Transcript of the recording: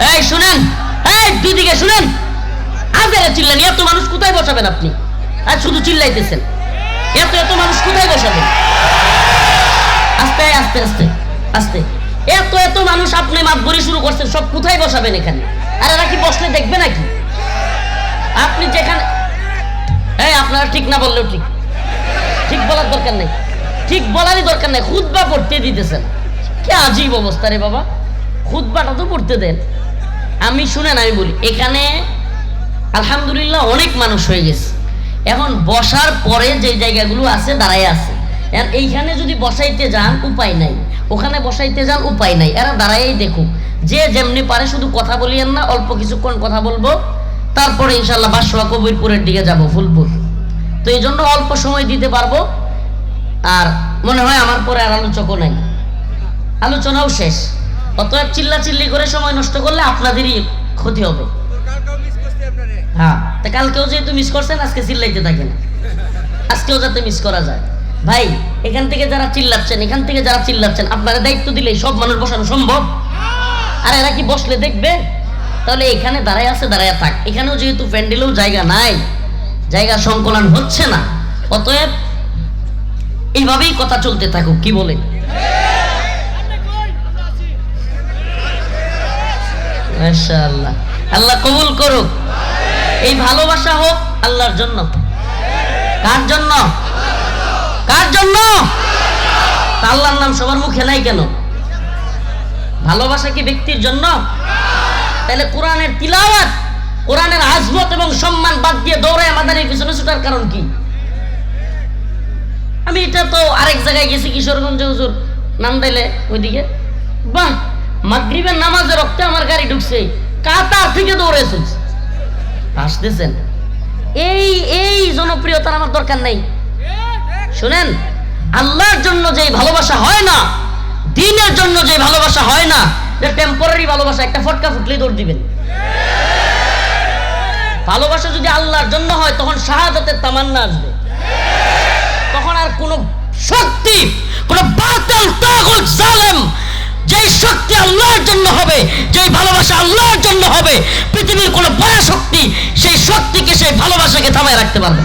এই, শুনেন। এই, দুদিকে শুনেন। আজেরা চিল্লান, এত মানুষ কোথায় বসাবেন আপনি? আর শুধু চিল্লাইতেছেন। এত এত মানুষ কোথায় বসাবেন? আস্তে আস্তে আস্তে আস্তে। এত এত মানুষ আপনি মাতবরি শুরু করছেন, সব কোথায় বসাবেন এখানে? আর এরা কি বসলে দেখবে নাকি? আপনি যেখানে এই, আপনারা ঠিক না বললেও ঠিক। ঠিক বলার দরকার নেই। ঠিক বলারই দরকার নেই। খুদবা পড়তে দিতেছেন। কি আজীব অবস্থা রে বাবা। খুদবাটা তো পড়তে দেন। আমি শুনেন, আমি বলি, এখানে আলহামদুলিল্লাহ অনেক মানুষ হয়ে গেছে। এখন বসার পরে যে জায়গাগুলো আছে, দাঁড়ায় আছে। এইখানে যদি বসাইতে যান, উপায় নাই। ওখানে বসাইতে যান, উপায় নাই। এরা দাঁড়াইই দেখুক। যে যেমনি পারে শুধু কথা বলিয়েন না, অল্প কিছুক্ষণ কথা বলব। তারপরে ইনশাল্লাহ বাসুয়া কবিরপুরের দিকে যাব, ফুলপুর। তো এই জন্য অল্প সময় দিতে পারব। আর মনে হয় আমার পরে আর আলোচকও নাই। আলোচনাও শেষ। অতএব চিল্লা চিল্লি করে সময় নষ্ট করলে আপনাদেরই ক্ষতি হবে। হ্যাঁ তা কালকেও যেহেতু মিস করছেন, আজকে চিল্লাইতে থাকেন। আজকেও যাতে মিস করা যায়। ভাই, এখান থেকে যারা চিল্লাচ্ছেন, এখান থেকে যারা চিল্লাচ্ছেন, আপনারা দায়িত্ব দিলে সব মানুষ বসানো সম্ভব? আর এরা কি বসলে দেখবে? তাহলে এখানে দাঁড়ায় আছে, দাঁড়ায় থাক। এখানেও যেহেতু প্যান্ডেলেও জায়গা নাই, জায়গা সংকলন হচ্ছে না। অতএব এইভাবেই কথা চলতে থাকুক, কি বলে মাশাআল্লাহ। আল্লাহ কবুল করুক। এই ভালোবাসা হোক আল্লাহর জন্য। কার জন্য? কার জন্য? আল্লাহর নাম সবার মুখে নাই কেন? ভালোবাসা কি ব্যক্তির জন্য? তাহলে কোরআনের তিলাওয়াত, কোরআনের আজমত এবং সম্মান বাদ দিয়ে দৌড়ায় মাদানের পিছনে ছুটার কারণ কি? আমি এটা তো আরেক জায়গায় গেছি, কিশোরগঞ্জ, হুজুর। নাম দিলে ওইদিকে, বাহ! মাগরিবের নামাজে রক্তে আমার গাড়ি ঢুকছে। কাতার থেকে দৌড়ে চলছে আসতেছেন? এই এই জনপ্রিয়তার আমার দরকার নেই। শুনেন, আল্লাহর জন্য যে ভালোবাসা হয় না, দিনের জন্য যে ভালোবাসা হয় না যে টেম্পোরারি ভালোবাসা, একটা ফটকা ফুটলেই দৌড় দিবেন। ভালোবাসা যদি আল্লাহর জন্য হয়, তখন শাহাদাতের তামান্না আসবে। তখন আর কোনো শক্তি, কোনো বাতিল তাগুত জালেম যেই শক্তি আল্লাহর জন্য হবে, যেই ভালোবাসা আল্লাহর জন্য হবে, পৃথিবীর কোনো শক্তি সেই শক্তিকে সেই ভালোবাসাকে থামায় রাখতে পারবে।